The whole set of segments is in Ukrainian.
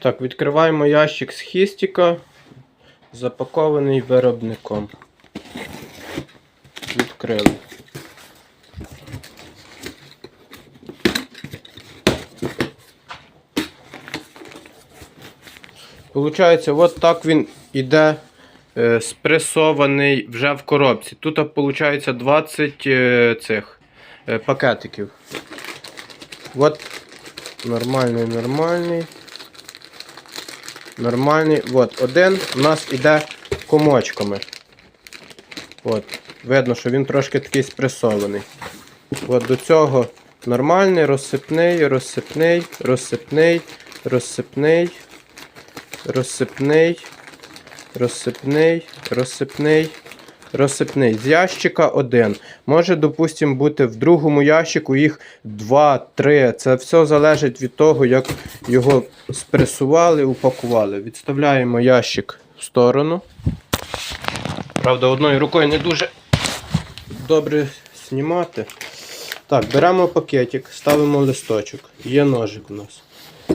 Так, відкриваємо ящик з хістіка, запакований виробником. Відкрили. Получається, от так він іде е, спресований вже в коробці. Тут, виходить, 20 е, цих е, пакетиків. От нормальний, нормальний. Нормальний. От, один у нас іде комочками. От. Видно, що він трошки такий спресований. От до цього нормальний, розсипний, розсипний, розсипний, розсипний, розсипний, розсипний, розсипний, розсипний. З ящика один. Може, допустимо, бути в другому ящику їх 2-3. Це все залежить від того, як його спресували, упакували. Відставляємо ящик в сторону. Правда, одною рукою не дуже добре знімати. Так, беремо пакетик, ставимо листочок. Є ножик у нас.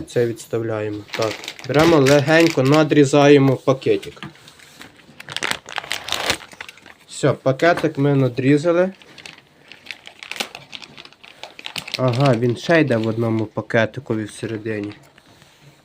Це відставляємо. Так. Беремо легенько, надрізаємо пакетик. Все, пакетик ми надрізали. Ага, він ще йде в одному пакетикові всередині.